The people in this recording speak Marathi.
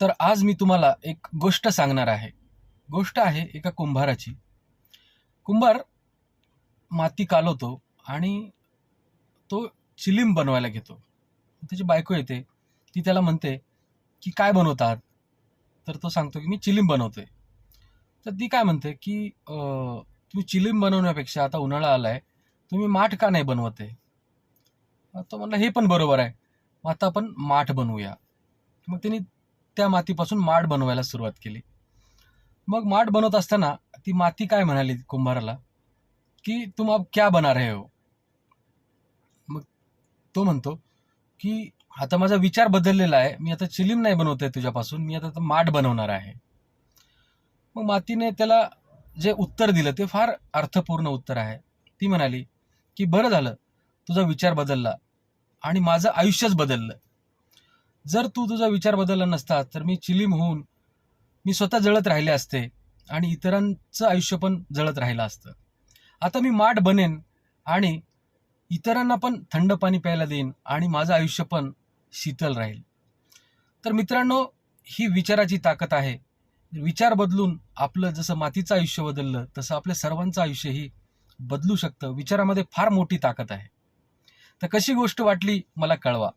तर आज मी तुम्हाला एक गोष्ट सांगणार आहे. गोष्ट आहे एका कुंभाराची. कुंभार माती कालवतो आणि तो चिलीम बनवायला घेतो. त्याची बायको येते. ती त्याला म्हणते की काय बनवतात? तर तो सांगतो की मी चिलीम बनवतोय. तर ती काय म्हणते की तुम्ही चिलीम बनवण्यापेक्षा आता उन्हाळा आलाय. तुम्ही माठ का नाही बनवत? आहे तो म्हणला हे पण बरोबर आहे. मग आता आपण माठ बनवूया. मग त्यांनी त्या मातीपासून माठ बनवायला सुरुवात केली. मग माठ बनवत असताना ती माती काय म्हणाली कुंभाराला? की तुम अब क्या बना रहे हो? मग तो म्हणतो की आता माझा विचार बदललेला आहे. मी आता चिलीम नाही बनवत आहे तुझ्यापासून. मी आता माठ बनवणार आहे. मग मातीने त्याला जे उत्तर दिलं ते फार अर्थपूर्ण उत्तर आहे. ती म्हणाली की बरं झालं. तुझा विचार बदलला आणि माझं आयुष्यच बदललं. जर तू तुझा विचार बदलला नसता तर मी चिलीम होऊन मी स्वतः जळत राहिले असते आणि इतरांचं आयुष्य पण जळत राहिलं असतं. आता मी माठ बनेन आणि इतरांना पण थंड पाणी प्यायला देईन आणि माझं आयुष्य पण शीतल राहील. तर मित्रांनो ही विचाराची ताकद आहे. विचार बदलून आपलं जसं मातीचं आयुष्य बदललं तसं आपल्या सर्वांचं आयुष्यही बदलू शकतं. विचारामध्ये फार मोठी ताकद आहे. तर कशी गोष्ट वाटली मला कळवा.